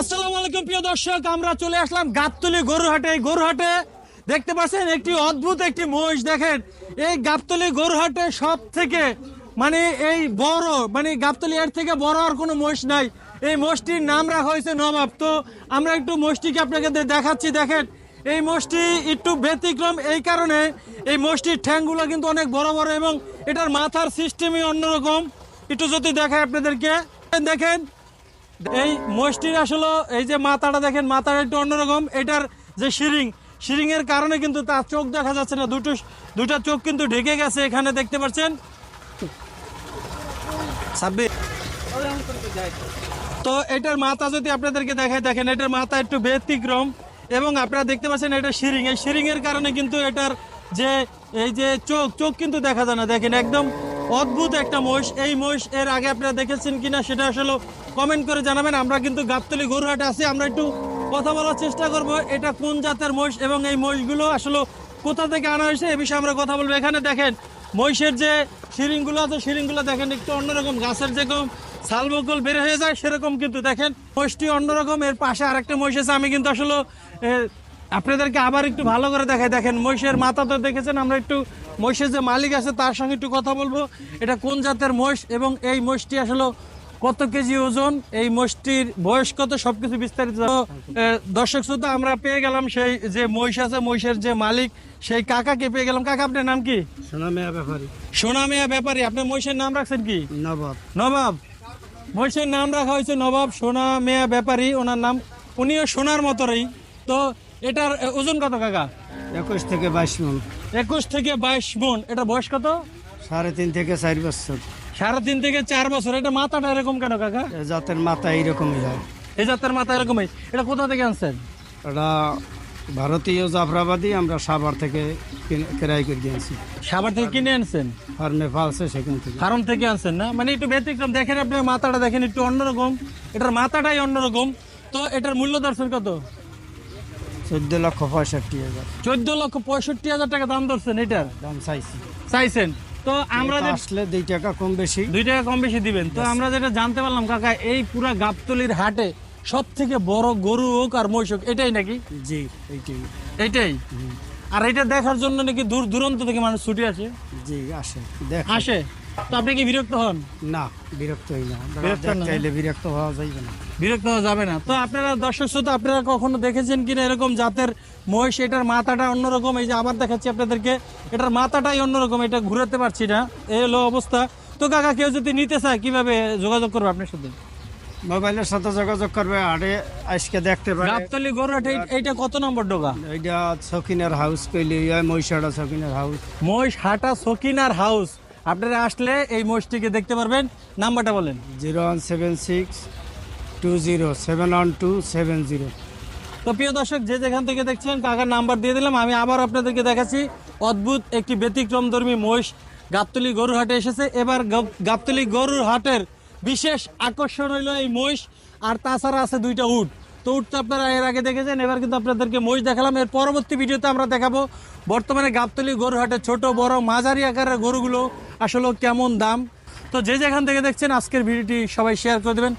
আসসালামু আলাইকুম, প্রিয় দর্শক। আমরা চলে আসলাম গাবতলি গরুহাটে এই গরুহাটে দেখতে পাচ্ছেন একটি অদ্ভুত একটি মহিষ, দেখেন। এই গাবতলি গরুহাটে সব থেকে মানে এই বড় মানে গাবতলি এর থেকে বড় আর কোনো মহিষ নাই। এই মোষটির নাম রাখা হয়েছে নবাব। তো আমরা একটু মোষটিকে আপনাকে দেখাচ্ছি, দেখেন। এই মোষটি একটু ব্যতিক্রম এই কারণে এই মোষটির ঠ্যাংগুলো কিন্তু অনেক বড় বড় এবং এটার মাথার সিস্টেমই অন্যরকম। একটু যদি দেখায় আপনাদেরকে। দেখেন এই মোষটির আসলে এই যে মাথাটা দেখেন, মাথাটা একটু অন্যরকম। এটার যে শিরিং শিরিং এর কারণে কিন্তু তার চোখ দেখা যাচ্ছে না। দুটো, দুটা চোখ কিন্তু ঢেকে গেছে এখানে, দেখতে পাচ্ছেন? তো এটার মাথা যদি আপনাদেরকে দেখায় দেখেন, এটার মাথা একটু ব্যতিক্রম এবং আপনারা দেখতে পাচ্ছেন এটা শিরিং। এই শিরিং এর কারণে কিন্তু এটার যে, এই যে চোখ চোখ কিন্তু দেখা যায় না। দেখেন, একদম অদ্ভুত একটা মহিষ। এই মহিষ এর আগে আপনারা দেখেছেন কিনা সেটা আসলে কমেন্ট করে জানাবেন। আমরা কিন্তু গাবতলি গরুহাটে আছি, আমরা একটু কথা বলার চেষ্টা করব। এটা কোন জাতের মহিষ এবং এই মহিষগুলো আসলে কোথা থেকে আনা হয়েছে এ বিষয়ে আমরা কথা বলব। এখানে দেখেন, মহিষের যে শিরিংগুলো আছে শিরিংগুলো দেখেন একটু অন্যরকম, গাছের যেরকম সালবকল বের হয়ে যায়, সেরকম কিন্তু দেখেন। মহিষটি অন্যরকম, এর পাশে আরেকটা মহিষ আছে। আমি কিন্তু আসলে আপনাদেরকে আবার একটু ভালো করে দেখাই। দেখেন মহিষের মাথা তো দেখেছেন আমরা একটু মহিষের যে মালিক আছে তার সঙ্গে একটু কথা বলব। এটা কোন জাতের মহিষ এবং এই মহিষটি আসলে কত কেজি ওজন? এই মোষটির বয়স কত? সবকিছু বিস্তারিত। দর্শক শ্রোতা আমরা পেয়ে গেলাম সেই যে মহিষ আছে মহিষের যে মালিক সেই কাকাকে পেয়ে গেলাম। কাকা আপনার নাম কি? সোনা মেয়া ব্যাপারী। সোনামিয়া ব্যাপারী আপনি মহিষের নাম রাখছেন কি? নবাব। নবাব। মহিষের নাম রাখা হয়েছে নবাব সোনা মেয়া ব্যাপারী ওনার নাম উনিও সোনার মতোরই। তো এটার ওজন কত কাকা? একুশ থেকে বাইশ মন। একুশ থেকে বাইশ মন। এটা বয়স কত? সাড়ে তিন থেকে চার বছর। সাড়ে তিন থেকে চার বছর। এটা মাথাটা এরকম কেন কাকা? এ জাতের মাথা এইরকমই হয়। এই জাতের মাথা এরকমই। এটা কোথা থেকে আনছেন? এটা ভারতীয় জাফরাবাদী আমরা সাভার থেকে কিনে- ক্রয় করে দিয়েছি সাবার থেকে কিনে আনছেন? ফার্মে পালছে সেখান থেকে। ফার্ম থেকে আনছেন না? মানে একটু ব্যতিক্রম। দেখেন আপনি মাথাটা দেখেন একটু অন্যরকম। এটার মাথাটাই অন্যরকম। তো এটার মূল্য দর্শন কত? চোদ্দ লক্ষ পঁয়ষট্টি হাজার। চোদ্দ লক্ষ পঁয়ষট্টি হাজার টাকা দাম ধরছেন এটার? দাম চাইছি। চাইছেন। তো আমরা আসলে দুই টাকা কম বেশি। দুই টাকা কম বেশি দিবেন। তো আমরা যেটা জানতে পারলাম কাকা এই পুরা গাবতলির হাটে সব থেকে বড় গরু হোক আর মহিষ হোক এটাই নাকি? জি এইটাই। এইটাই আর এটা দেখার জন্য নাকি দূর দূরান্ত থেকে মানুষ ছুটে আসে? জি আসে। আসে? তো আপনি কি বিরক্ত হন? না বিরক্ত হই না। বিরক্ত চাইলে বিরক্ত হওয়া যাইবে না। বিরক্ত হওয়া যাবে না। তো আপনারা দর্শক শ্রোতা আপনারা কখনো দেখেছেন কিনা এরকম জাতের মহিষ? এটার মাথাটা অন্যরকম এই যে আবার দেখাচ্ছি আপনাদেরকে। এটার মাথাটাই অন্যরকম এটা ঘুরাতে পারছি না। এই হলো অবস্থা। তো কাকা কেউ যদি নিতে চায় কীভাবে যোগাযোগ করবে আপনার সাথে? মোবাইলের সাথে যোগাযোগ করবে আরে আজকে দেখতে পারে। গাবতলি গরুহাট এই- এইটা কত নম্বর ডোকা এইটা সকিনার হাউস কইলে মহিষাটা সকিনার হাউস। মহিষ হাটা সকিনার হাউস। আপনারা আসলে এই মহিষটিকে দেখতে পারবেন। নাম্বারটা বলেন। Zero one seven six two zero seven one two seven zero. তো প্রিয় দর্শক যে যেখান থেকে দেখছেন কাকার নাম্বার দিয়ে দিলাম। আমি আবার আপনাদেরকে দেখাচ্ছি অদ্ভুত একটি ব্যতিক্রমধর্মী মহিষ গাবতলি গরুর হাটে এসেছে। এবার গাব- গাবতলি গরুর হাটের বিশেষ আকর্ষণ হইল এই মহিষ আর তাছাড়া আছে দুইটা উট। তো আপনারা এর আগে দেখেছেন, এবার কিন্তু আপনাদেরকে মহিষ দেখালাম। এর পরবর্তী ভিডিওতে আমরা দেখাবো বর্তমানে গাবতলি গরুহাটে ছোট, বড়, মাঝারি আকারের গরুগুলো আসলে কেমন দাম। তো যে যেখান থেকে দেখছেন, আজকের ভিডিওটি সবাই শেয়ার করে দেবেন।